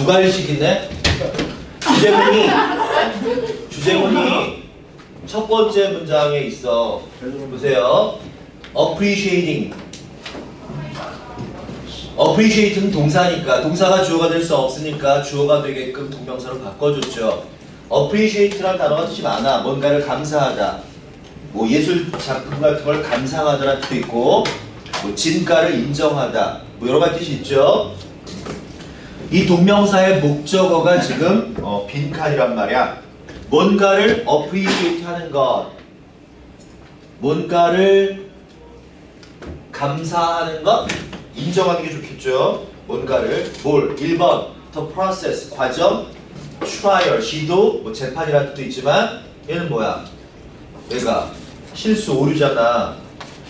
두 가지씩이네. 주제문이 주제문이 첫 번째 문장에 있어. 보세요. appreciating. appreciate는 동사니까 동사가 주어가 될 수 없으니까 주어가 되게끔 동명사로 바꿔줬죠. appreciate란 단어가 뜻이 많아. 뭔가를 감사하다. 뭐 예술 작품 같은 걸 감상하다라는 뜻도 있고 뭐 진가를 인정하다. 뭐 여러 가지 뜻이 있죠. 이 동명사의 목적어가 지금 어, 빈칸이란 말이야. 뭔가를 appreciate 하는 것. 뭔가를 감사하는 것, 인정하는 게 좋겠죠. 뭔가를 뭘 1번 the process 과정, trial 시도, 뭐 재판이라는 뜻도 있지만 얘는 뭐야? 얘가 실수 오류잖아.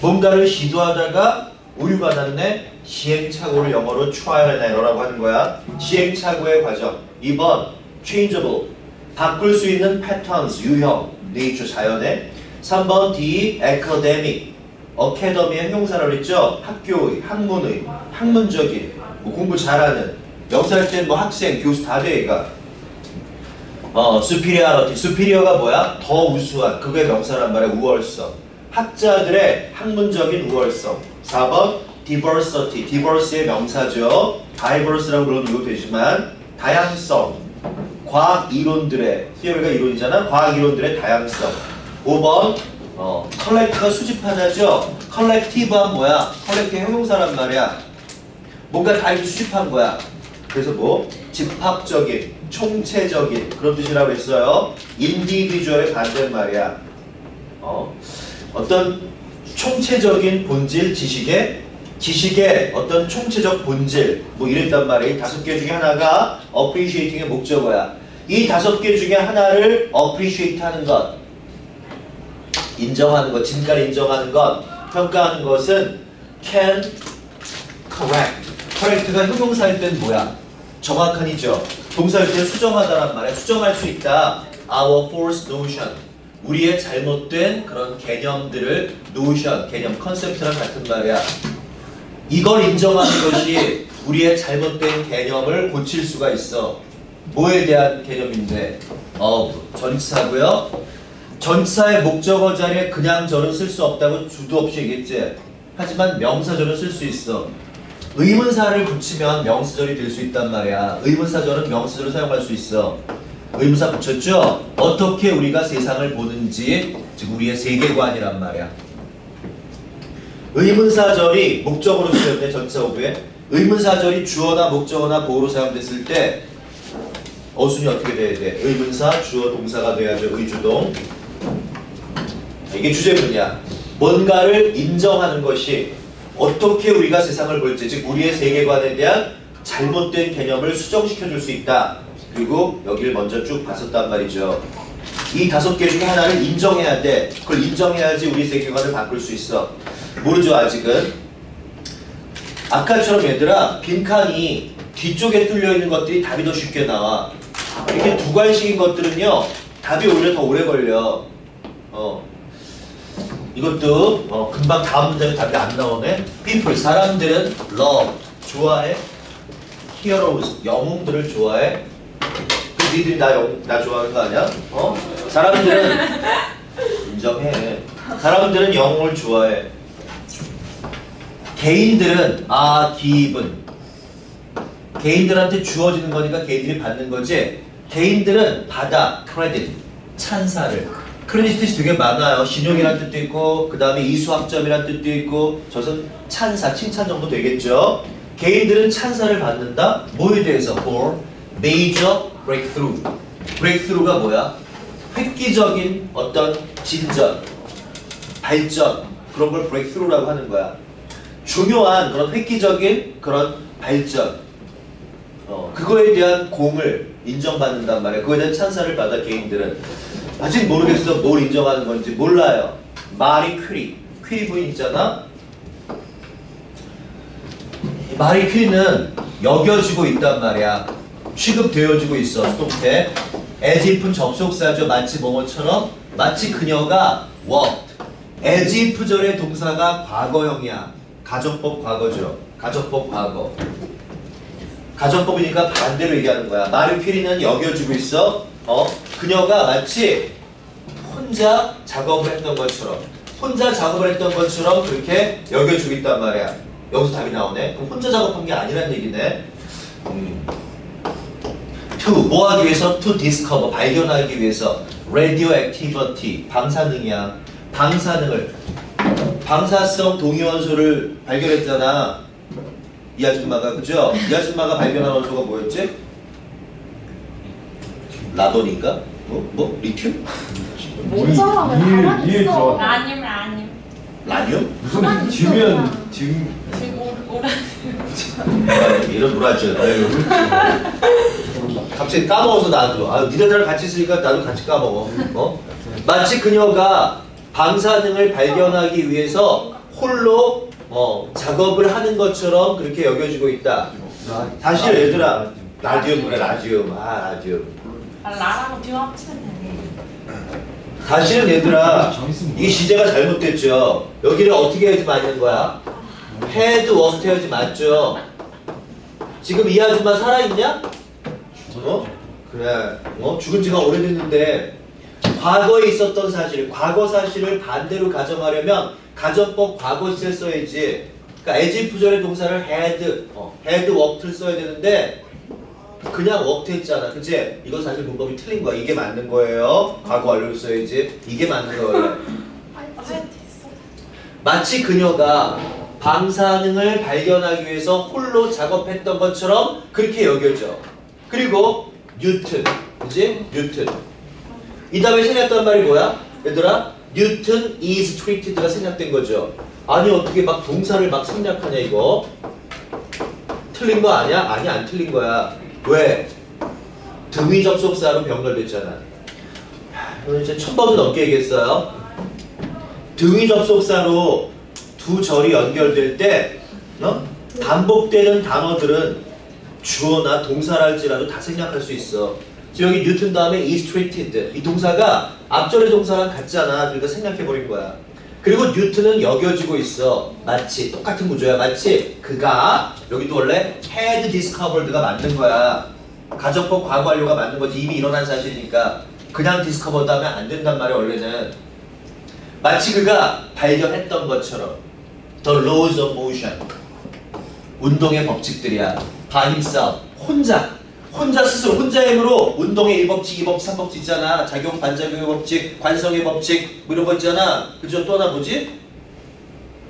뭔가를 시도하다가 오류가 났네. 시행착오를 영어로 trial and error라고 하는 거야. 시행착오의 과정. 2번 changeable 바꿀 수 있는 patterns 유형 nature 자연의 3번 D academic 어캐더미의 형용사를 했죠. 학교의, 학문의, 학문적인, 뭐 공부 잘하는, 명사할 때는 뭐 학생, 교수 다 돼, 얘가. 어, superiority. superior가 뭐야? 더 우수한. 그게 명사란 말이야, 우월성. 학자들의 학문적인 우월성. 4번 diversity. diverse의 명사죠. diverse라고 불러도 되지만 다양성. 과학 이론들의, theory가 이론이잖아. 과학 이론들의 다양성. 5번 어, 컬렉트가 수집하다죠. 컬렉티브한 뭐야? 컬렉티브 형용사란 말이야. 뭔가 다 이렇게 수집한 거야. 그래서 뭐 집합적인, 총체적인 그런 뜻이라고 했어요. 인디비주얼의 반대말이야. 어, 어떤 총체적인 본질 지식의 지식의 어떤 총체적 본질 뭐 이랬단 말이야. 이 다섯 개 중에 하나가 appreciating의 목적어야. 이 다섯 개 중에 하나를 appreciate 하는 것 인정하는 것, 진가를 인정하는 것, 평가하는 것은 can correct. correct가 형용사일 땐 뭐야? 정확한이죠. 동사일 때 수정하다란 말이야. 수정할 수 있다. Our false notion. 우리의 잘못된 그런 개념들을 notion, 개념, 컨셉트랑 같은 말이야. 이걸 인정하는 것이 우리의 잘못된 개념을 고칠 수가 있어. 뭐에 대한 개념인데? of 전치사고요. 전치사의 목적어 자리에 그냥 저는 쓸 수 없다고 주도 없이 얘기했지. 하지만 명사절은 쓸 수 있어. 의문사를 붙이면 명사절이 될 수 있단 말이야. 의문사절은 명사절을 사용할 수 있어. 의문사 붙였죠? 어떻게 우리가 세상을 보는지, 즉 우리의 세계관이란 말이야. 의문사절이 목적어로 쓰였네 전치사 오브에. 의문사절이 주어나 목적어나 보호로 사용됐을 때 어순이 어떻게 돼야 돼? 의문사, 주어, 동사가 돼야죠. 의주동. 이게 주제문이야. 뭔가를 인정하는 것이 어떻게 우리가 세상을 볼지, 즉 우리의 세계관에 대한 잘못된 개념을 수정시켜 줄 수 있다. 그리고 여기를 먼저 쭉 봤었단 말이죠. 이 다섯 개 중에 하나를 인정해야 돼. 그걸 인정해야지 우리 세계관을 바꿀 수 있어. 모르죠 아직은. 아까처럼 얘들아 빈칸이 뒤쪽에 뚫려 있는 것들이 답이 더 쉽게 나와. 이렇게 두괄식인 것들은요 답이 오히려 더 오래 걸려. 어. 이것도 어, 금방 다음 문장에 답이 안 나오네. people 사람들은 love 좋아해. heroes 영웅들을 좋아해. 그 니들이 나, 영, 나 좋아하는 거 아니야? 어? 사람들은 인정해. 사람들은 영웅을 좋아해. 개인들은 아 given 개인들한테 주어지는 거니까 개인들이 받는 거지. 개인들은 받아 credit 찬사를 크레딧 뜻이 되게 많아요. 신용이라는 뜻도 있고 그 다음에 이수학점이라는 뜻도 있고 저선 찬사 칭찬 정도 되겠죠. 개인들은 찬사를 받는다. 뭐에 대해서? for major breakthrough. breakthrough가 뭐야? 획기적인 어떤 진전, 발전 그런 걸 breakthrough라고 하는 거야. 중요한 그런 획기적인 그런 발전 어, 그거에 대한 공을 인정받는단 말이야. 그거에 대한 찬사를 받아 개인들은 아직 모르겠어 뭘 인정하는 건지 몰라요. 마리 퀴리 퀴리 부인 있잖아. 이 마리 퀴리는 여겨지고 있단 말이야. 취급되어지고 있어 스톱해. 에지프는 접속사죠. 마치 뭐뭐처럼 마치 그녀가 worked. 에지프절의 동사가 과거형이야. 가정법 과거죠. 가정법 과거. 가정법이니까 반대로 얘기하는 거야. 마리 퀴리는 여겨주고 있어. 어? 그녀가 마치 혼자 작업을 했던 것처럼 혼자 작업을 했던 것처럼 그렇게 여겨주고 있단 말이야. 여기서 답이 나오네. 그럼 혼자 작업한 게 아니란 얘기네. 음. to 뭐 하기 위해서 to discover 발견하기 위해서 radioactivity 방사능이야. 방사능을 방사성 동위원소를 발견했잖아. 이 아줌마가 그죠? 이 아줌마가 발견한 원소가 뭐였지? 라돈인가? 뭐? 뭐? 리튬? 뭔 사람을 가만히 이해 있어. 들어. 아님 아님 라듐? 가만히 무슨 있어, 지면. 지금 지금 오- 오라 이런 노라죠. 아유. 갑자기 까먹어서 나도. 아, 니네들 같이 있으니까 나도 같이 까먹어. 어? 마치 그녀가 방사능을 발견하기 위해서 홀로 어, 작업을 하는 것처럼 그렇게 여겨지고 있다. 사실 얘들아, 라디움 그래, 라디움. 아, 라디움. 아, 라라고 뒤로 합치면 사실은 얘들아, 이 시제가 잘못됐죠. 여기를 어떻게 해야지 맞는 거야? 헤드 워스트 해야지 맞죠. 지금 이 아줌마 살아있냐? 어? 그래. 어? 죽은 지가 오래됐는데 과거에 있었던 사실, 과거 사실을 반대로 가정하려면 가정법 과거 시제 써야지. 그러니까 에지프절의 동사를 had, 어, had worked를 써야 되는데 그냥 worked 했잖아. 그치? 이건 사실 문법이 틀린 거야. 이게 맞는 거예요. 과거 완료를 써야지. 이게 맞는 거예요. 마치 그녀가 방사능을 발견하기 위해서 홀로 작업했던 것처럼 그렇게 여겨져. 그리고 뉴튼, 그지? 뉴튼. 이 다음에 생략된 말이 뭐야? 얘들아, 뉴튼 is treated가 생략된 거죠. 아니 어떻게 막 동사를 막 생략하냐 이거? 틀린 거 아니야? 아니 안 틀린 거야. 왜? 등위 접속사로. 하, 이거 이제 천 번은 넘게 얘기했어요. 등위 접속사로 두 절이 연결될 때 어? 반복되는 단어들은 주어나 동사랄지라도 다 생략할 수 있어. 여기 뉴튼 다음에 is treated 이 동사가 앞절의 동사랑 같잖아. 그러니까 생략해버린 거야. 그리고 뉴튼은 여겨지고 있어. 마치 똑같은 구조야. 마치 그가 여기도 원래 had discovered가 맞는 거야. 가정법 과거 완료가 맞는 거지. 이미 일어난 사실이니까 그냥 discovered 하면 안 된단 말이야 원래는. 마치 그가 발견했던 것처럼 The laws of motion 운동의 법칙들이야 by himself 혼자 혼자 스스로 혼자의 힘으로 운동의 1법칙, 2법칙, 3법칙 있잖아 작용, 반작용의 법칙, 관성의 법칙 뭐 이런 거 있잖아 그죠? 또 하나 뭐지?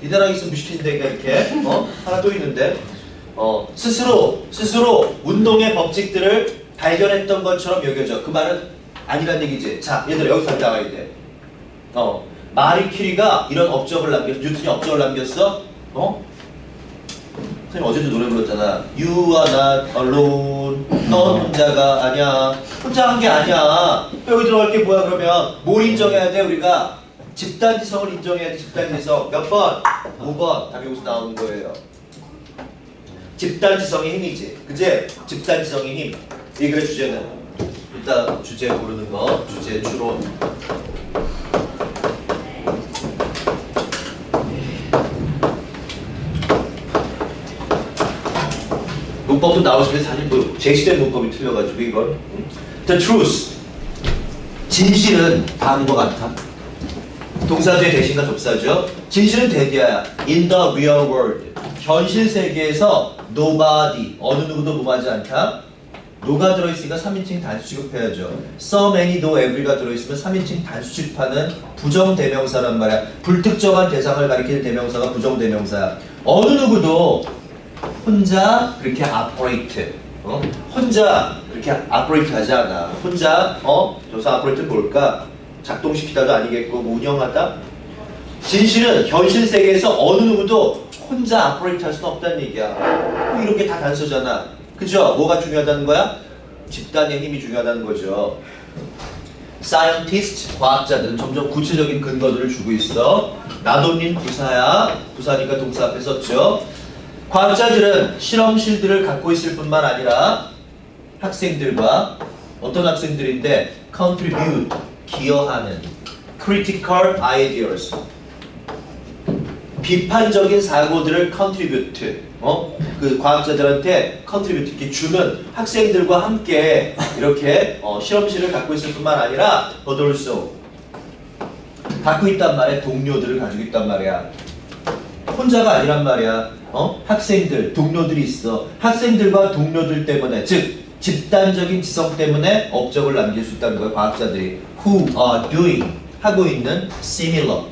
니네랑 있으면 무식해진다니까 이렇게 어? 하나 또 있는데 어 스스로 스스로 운동의 법칙들을 발견했던 것처럼 여겨져 그 말은 아니란 얘기지 자 얘들아 여기서 나와야 돼 어, 마리 퀴리가 이런 업적을 남겼, 뉴턴이 업적을 남겼어? 어? 선생님 어제도 노래 불렀잖아. You are not alone. 넌 혼자가 아니야. 혼자 한 게 아니야. 여기 들어갈 게 뭐야 그러면? 뭘 인정해야 돼 우리가? 집단지성을 인정해야 돼 집단지성. 몇 번? 5번. 답이 여기서 나오는 거예요. 집단지성의 힘이지. 그제? 집단지성의 힘. 이 글의 주제는? 일단 주제 고르는 거. 주제 추론. 문법도 나오시면 사실 뭐 제시된 문법이 틀려가지고 이걸 The truth. 진실은 것 같아. 동사주의 대신과 접사죠. 진실은 대디야 In the real world. 현실 세계에서 nobody 어느 누구도 무마하지 않다. 노가 들어있으니까 3인칭 단수 취급해야죠. some, any, no, every가 들어있으면 3인칭 단수 취급하는 부정대명사란 말이야. 불특정한 대상을 가리키는 대명사가 부정대명사야. 어느 누구도 혼자 그렇게 operate, 어? 혼자 그렇게 operate 하지 않아. 혼자 어? 조사 operate 뭘까? 작동시키다도 아니겠고 뭐 운영하다? 진실은 현실 세계에서 어느 누구도 혼자 operate 할 수는 없다는 얘기야. 뭐 이런 게 다 단서잖아. 그죠? 뭐가 중요하다는 거야? 집단의 힘이 중요하다는 거죠. scientist, 과학자들은 점점 구체적인 근거들을 주고 있어. 나도님 부사야. 부사니까 동사 앞에 썼죠. 과학자들은 실험실들을 갖고 있을 뿐만 아니라 학생들과 어떤 학생들인데 contribute 기여하는 critical ideas 비판적인 사고들을 contribute 어? 그 과학자들한테 컨트리뷰트 이렇게 주는 학생들과 함께 이렇게 어, 실험실을 갖고 있을 뿐만 아니라 also 갖고 있단 말이야 동료들을 가지고 있단 말이야. 혼자가 아니란 말이야 어? 학생들 동료들이 있어. 학생들과 동료들 때문에 즉 집단적인 지성 때문에 업적을 남길 수 있다는 거예요 과학자들이. Who are doing? 하고 있는 similar.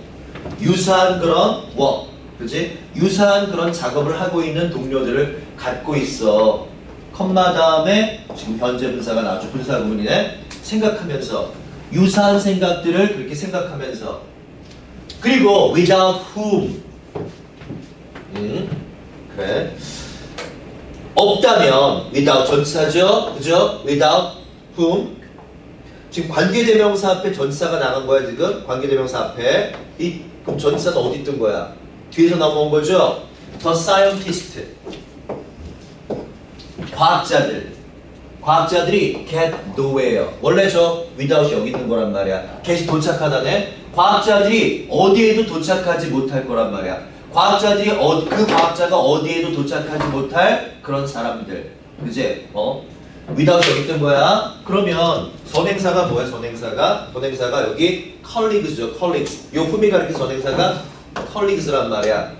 유사한 그런 work 그지? 유사한 그런 작업을 하고 있는 동료들을 갖고 있어. 컴마 다음에 지금 현재 분사가 나왔죠. 분사 구문이네. 생각하면서. 유사한 생각들을 그렇게 생각하면서. 그리고 without whom. 음, 그래 없다면 without 전치사죠? 그죠? without whom? 지금 관계대명사 앞에 전치사가 나간 거야 지금? 관계대명사 앞에. 이 그럼 전치사는 어디 뜬 거야? 뒤에서 넘어온 거죠? The scientist. 과학자들. 과학자들이 get nowhere. 원래 저 without 여기 있는 거란 말이야. get이 도착하다네. 과학자들이 어디에도 도착하지 못할 거란 말이야 과학자들이 어, 그 과학자가 어디에도 도착하지 못할 그런 사람들. 그지 어? without 여기 있던 거야? 그러면 선행사가 뭐야 선행사가? 선행사가 여기 colleagues죠 colleagues. 요 후미가 이렇게 선행사가 colleagues란 말이야.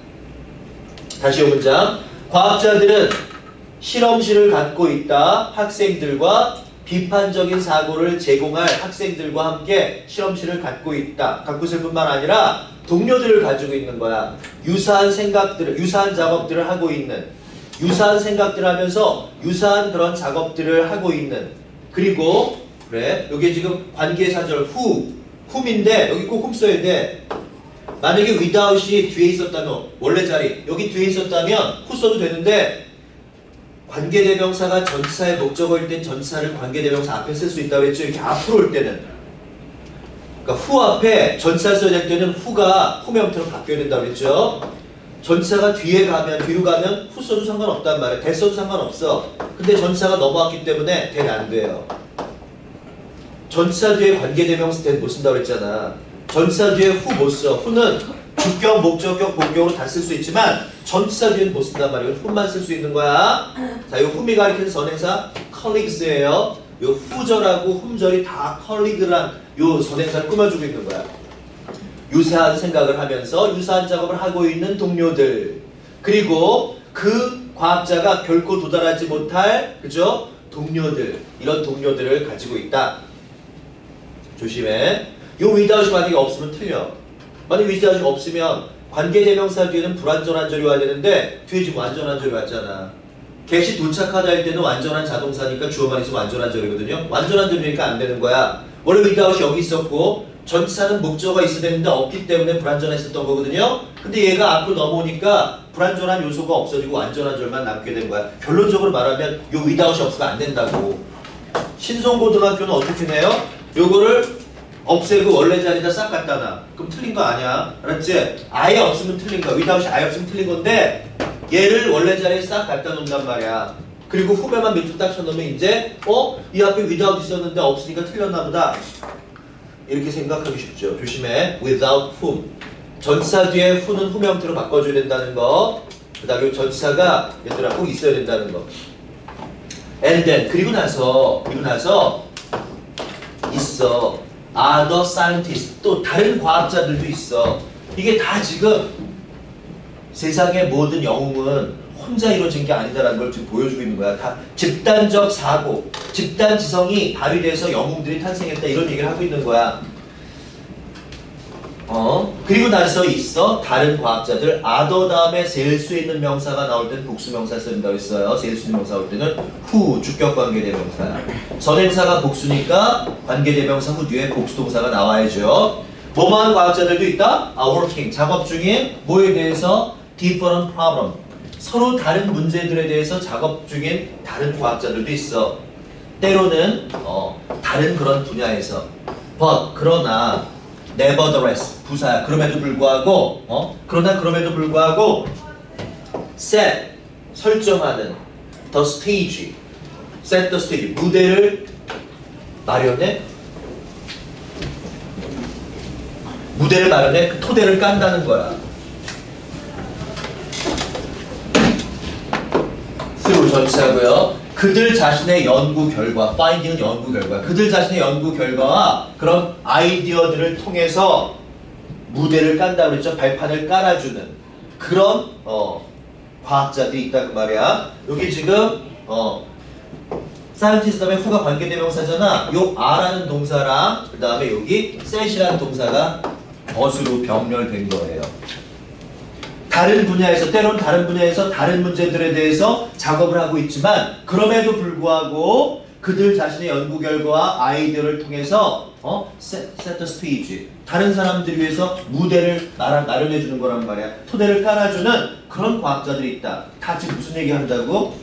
다시 요 문장. 과학자들은 실험실을 갖고 있다. 학생들과 비판적인 사고를 제공할 학생들과 함께 실험실을 갖고 있다. 갖고 있을 뿐만 아니라 동료들을 가지고 있는 거야. 유사한 생각들을 유사한 작업들을 하고 있는. 유사한 생각들을 하면서 유사한 그런 작업들을 하고 있는. 그리고 그래 여기 지금 관계사절 후. 훔인데 여기 꼭훔 써야 돼. 만약에 without이 뒤에 있었다면 원래 자리 여기 뒤에 있었다면 후 써도 되는데 관계대명사가 전치사의 목적어일 땐 전치사를 관계대명사 앞에 쓸 수 있다고 했죠. 이렇게 앞으로 올 때는. 그러니까 후 앞에 전치사 써야 될 때는 후가 후의 형태로 바뀌어야 된다고 했죠. 전치사가 뒤에 가면 뒤로 가면 후 써도 상관없단 말이에요. 대 써도 상관없어. 근데 전치사가 넘어왔기 때문에 대는 안 돼요. 전치사 뒤에 관계대명사 대못 쓴다고 그랬잖아. 전치사 뒤에 후 못 써. 후는 주격, 목적격, 본격으로 다 쓸 수 있지만 전치사 뒤에는 못 쓴단 말이에요. 후만 쓸 수 있는 거야. 자, 이 훔이 가리키는 선행사 colleagues예요. 요 후절하고 훔절이 다 colleague란 요 선행사를 꾸며주고 있는 거야. 유사한 생각을 하면서 유사한 작업을 하고 있는 동료들 그리고 그 과학자가 결코 도달하지 못할 그죠 동료들 이런 동료들을 가지고 있다. 조심해. 요 without이 만약에 없으면 틀려. 만약에 without이 없으면 관계대명사 뒤에는 불완전한 절이 와야 되는데 뒤에 지금 완전한 절이 왔잖아. Get이 도착하다 할 때는 완전한 자동사니까 주어만 있으면 완전한 절이거든요. 완전한 절이니까 안 되는 거야. 원래 without이 여기 있었고 전치사는 목적어가 있어야 되는데 없기 때문에 불완전했었던 거거든요. 근데 얘가 앞으로 넘어오니까 불완전한 요소가 없어지고 완전한 절만 남게 된 거야. 결론적으로 말하면 요 without이 없으면 안 된다고. 신송고등학교는 어떻게 내요? 요거를 없애고 원래 자리에다 싹 갖다 놔. 그럼 틀린 거 아니야. 알았지? 아예 없으면 틀린 거야. without이 아예 없으면 틀린 건데 얘를 원래 자리에 싹 갖다 놓는단 말이야. 그리고 후배만 밑으로 딱 쳐놓으면 이제 어? 이 앞에 without 있었는데 없으니까 틀렸나 보다. 이렇게 생각하기 쉽죠. 조심해. without whom. 전치사 뒤에 who는 후 형태로 바꿔줘야 된다는 거. 그 다음에 전치사가 얘들아 꼭 있어야 된다는 거. and then 그리고 나서 그리고 나서 있어. other scientists 또 다른 과학자들도 있어. 이게 다 지금 세상의 모든 영웅은 혼자 이루어진 게 아니다라는 걸 지금 보여주고 있는 거야. 다 집단적 사고, 집단 지성이 발휘돼서 영웅들이 탄생했다 이런 얘기를 하고 있는 거야. 어 그리고 나서 있어 다른 과학자들 other 다음에 셀 수 있는 명사가 나올 때는 복수 명사 쓴다고 했어요. 셀 수 있는 명사 올 때는 후 주격 관계 대명사. 선행사가 복수니까 관계 대명사 후 뒤에 복수 동사가 나와야죠. 뭐만 과학자들도 있다? 아 working 작업 중인 뭐에 대해서 different problem 서로 다른 문제들에 대해서 작업 중인 다른 과학자들도 있어. 때로는 어, 다른 그런 분야에서 but 그러나 nevertheless 부사야. 그럼에도 불구하고 어? 그러나 그럼에도 불구하고 set 설정하는 the stage set the stage 무대를 마련해 무대를 마련해 그 토대를 깐다는 거야. 트루 전치하고요. 그들 자신의 연구 결과, finding은 연구 결과. 그들 자신의 연구 결과와 그런 아이디어들을 통해서 무대를 깐다 그랬죠. 발판을 깔아주는 그런 어, 과학자들이 있다 그 말이야. 여기 지금 어, 사이언티스트 다음에 후가 관계대명사잖아. 요 R라는 동사랑 그 다음에 여기 set이라는 동사가 벗으로 병렬된 거예요. 다른 분야에서 때론 다른 분야에서 다른 문제들에 대해서 작업을 하고 있지만 그럼에도 불구하고 그들 자신의 연구 결과와 아이디어를 통해서 어 set, set 다른 사람들 위해서 무대를 마련- 마련해 주는 거란 말이야. 토대를 깔아주는 그런 과학자들이 있다. 다 지금 무슨 얘기 한다고?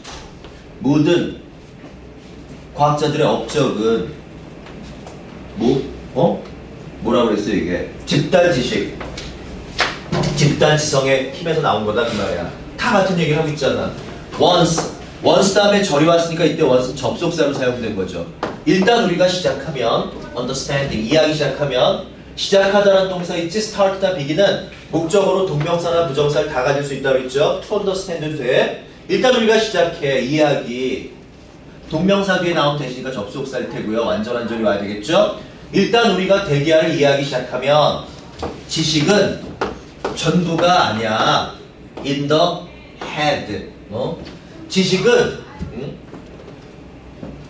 모든 과학자들의 업적은 뭐? 어? 뭐라 그랬어 이게? 집단 지식 집단 지성의 힘에서 나온 거다 그 말이야. 다 같은 얘기를 하고 있잖아. once once 다음에 절이 왔으니까 이때 once 접속사로 사용된 거죠. 일단 우리가 시작하면 understanding 이해하기 시작하면 시작하다라는 동사 있지 start다 begin은 목적으로 동명사나 부정사를 다 가질 수 있다고 했죠. to understand도 돼. 일단 우리가 시작해 이해하기 동명사 뒤에 나온 대시니까 접속사일 테고요. 완전한 절이 와야 되겠죠. 일단 우리가 대기하를 이해하기 시작하면 지식은 전부가 아니야. in the head. 어? 지식은 음?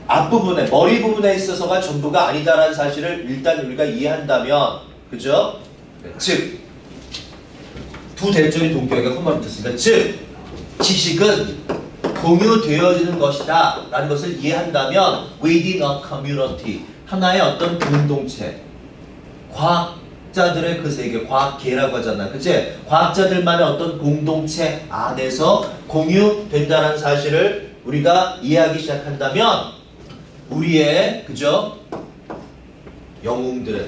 앞부분에 머리 부분에 있어서가 전부가 아니다라는 사실을 일단 우리가 이해한다면 그죠? 즉, 두 대절이 동격에 콤마를 붙었으니까 즉, 지식은 공유되어지는 것이다 라는 것을 이해한다면 within a community 하나의 어떤 공동체 과 학자들의 그 세계 과학계라고 하잖아 그치? 과학자들만의 어떤 공동체 안에서 공유된다는 사실을 우리가 이해하기 시작한다면 우리의 그죠? 영웅들은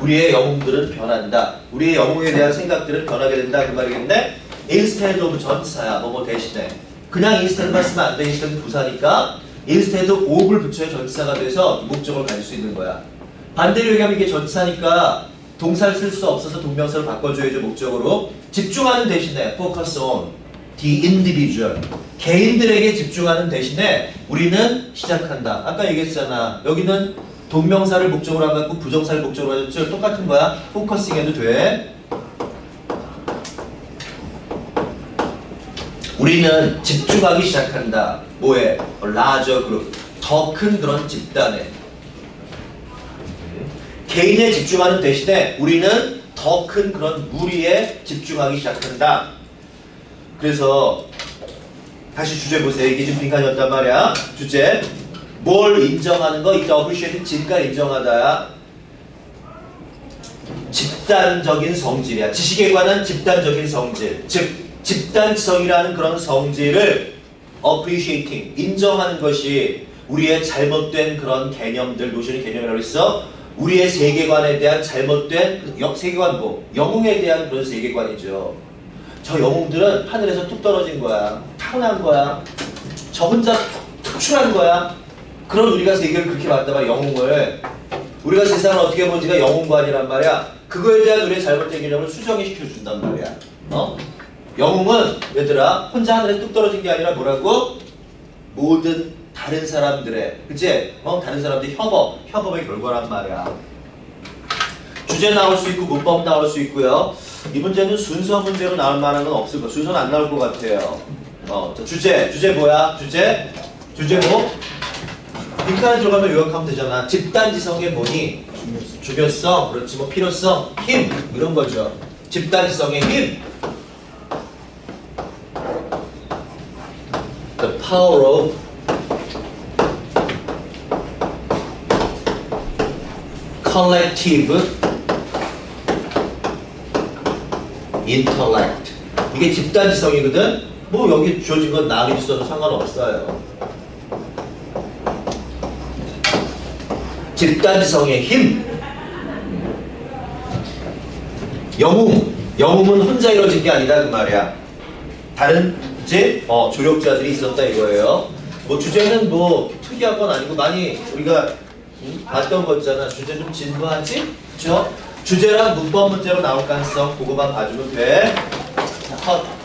우리의 영웅들은 변한다. 우리의 영웅에 대한 생각들은 변하게 된다 그 말이겠네. instead of 전사야 뭐뭐 대신에 그냥 instead만 쓰면 안 돼. instead 부사니까 instead of를 붙여야 전사가 돼서 목적을 가질 수 있는 거야. 반대로 얘기하면 이게 전사니까 동사를 쓸 수 없어서 동명사로 바꿔줘야죠 목적으로 집중하는 대신에 focus on the individual 개인들에게 집중하는 대신에 우리는 시작한다. 아까 얘기했잖아. 여기는 동명사를 목적으로 안 갖고 부정사를 목적으로 하죠. 똑같은 거야. 포커싱 해도 돼. 우리는 집중하기 시작한다. 뭐에? 라저 그룹. 더 큰 그런 집단에. 개인에 집중하는 대신에 우리는 더 큰 그런 무리에 집중하기 시작한다. 그래서 다시 주제 보세요. 이게 좀 빈칸이었단 말이야. 주제. 뭘 인정하는 거? 이따 어프리시에이트 진가 인정하다야. 집단적인 성질이야. 지식에 관한 집단적인 성질. 즉, 집단성이라는 그런 성질을 appreciating, 인정하는 것이 우리의 잘못된 그런 개념들, 노션의 개념이라고 했어. 우리의 세계관에 대한 잘못된 영- 세계관 뭐 영웅에 대한 그런 세계관이죠. 저 영웅들은 하늘에서 뚝 떨어진 거야. 타고난 거야. 저 혼자 특출한 거야. 그런 우리가 세계를 그렇게 봤다면 영웅을 우리가 세상을 어떻게 보는지가 영웅관이란 말이야. 그거에 대한 우리의 잘못된 개념을 수정이 시켜준단 말이야. 어? 영웅은 얘들아 혼자 하늘에 뚝 떨어진 게 아니라 뭐라고? 모든 다른 사람들의 그치? 어? 다른 사람들의 협업, 협업의 결과란 말이야. 주제 나올 수 있고 문법 나올 수 있고요. 이 문제는 순서 문제로 나올 만한 건 없을 거. 순서는 안 나올 것 같아요. 어, 자, 주제, 주제 뭐야? 주제, 주제 뭐? 빈칸에 들어가면 요약하면 되잖아. 집단지성의 뭐니? 중요성, 그렇지 뭐 필요성, 힘 이런 거죠. 집단지성의 힘. The power of collective intellect. 이게 집단지성이거든. 뭐 여기 주어진 건 남이 있어도 상관없어요. 집단지성의 힘. 영웅. 영웅은 혼자 이루어진 게 아니다 그 말이야. 다른 이제 어, 조력자들이 있었다 이거예요. 뭐 주제는 뭐 특이한 건 아니고 많이 우리가 음, 봤던 거잖아. 주제 좀 진부하지? 그죠? 주제랑 문법 문제로 나올 가능성 그거만 봐주면 돼. 자, 컷.